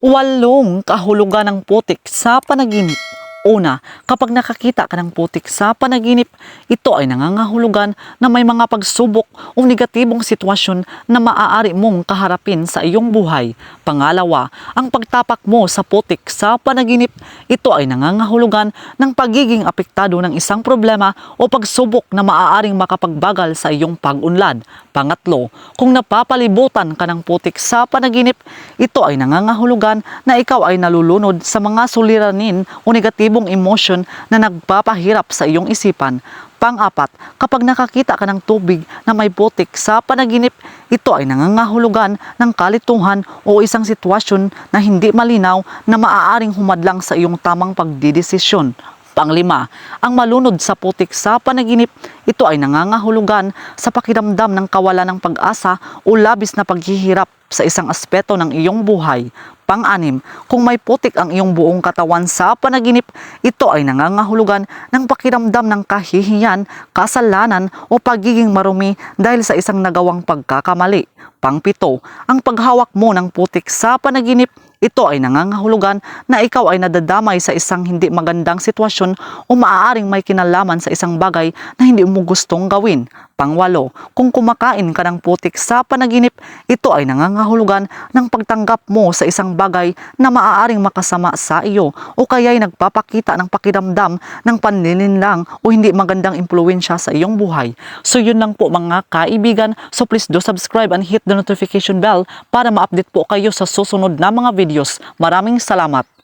Walong kahulugan ng putik sa panaginip. Una, kapag nakakita ka ng putik sa panaginip, ito ay nangangahulugan na may mga pagsubok o negatibong sitwasyon na maaari mong kaharapin sa iyong buhay. Pangalawa, ang pagtapak mo sa putik sa panaginip, ito ay nangangahulugan ng pagiging apektado ng isang problema o pagsubok na maaaring makapagbagal sa iyong pag-unlad. Pangatlo, kung napapalibutan ka ng putik sa panaginip, ito ay nangangahulugan na ikaw ay nalulunod sa mga suliranin o negatibong emosyon na nagpapahirap sa iyong isipan. Pang-apat, kapag nakakita ka ng tubig na may putik sa panaginip, ito ay nangangahulugan ng kalituhan o isang sitwasyon na hindi malinaw na maaaring humadlang sa iyong tamang pagdidesisyon. Panglima, ang malunod sa putik sa panaginip, ito ay nangangahulugan sa pakiramdam ng kawalan ng pag-asa o labis na paghihirap sa isang aspeto ng iyong buhay. Pang-anim, kung may putik ang iyong buong katawan sa panaginip, ito ay nangangahulugan ng pakiramdam ng kahihiyan, kasalanan o pagiging marumi dahil sa isang nagawang pagkakamali. Pangpito, ang paghawak mo ng putik sa panaginip, ito ay nangangahulugan na ikaw ay nadadamay sa isang hindi magandang sitwasyon o maaaring may kinalaman sa isang bagay na hindi mo gustong gawin. Pangwalo, kung kumakain ka ng putik sa panaginip, ito ay nangangahulugan ng pagtanggap mo sa isang bagay na maaaring makasama sa iyo o kaya'y nagpapakita ng pakiramdam ng panlilinlang o hindi magandang impluensya sa iyong buhay. So yun lang po mga kaibigan. So please do subscribe and hit the notification bell para ma-update po kayo sa susunod na mga videos. Maraming salamat!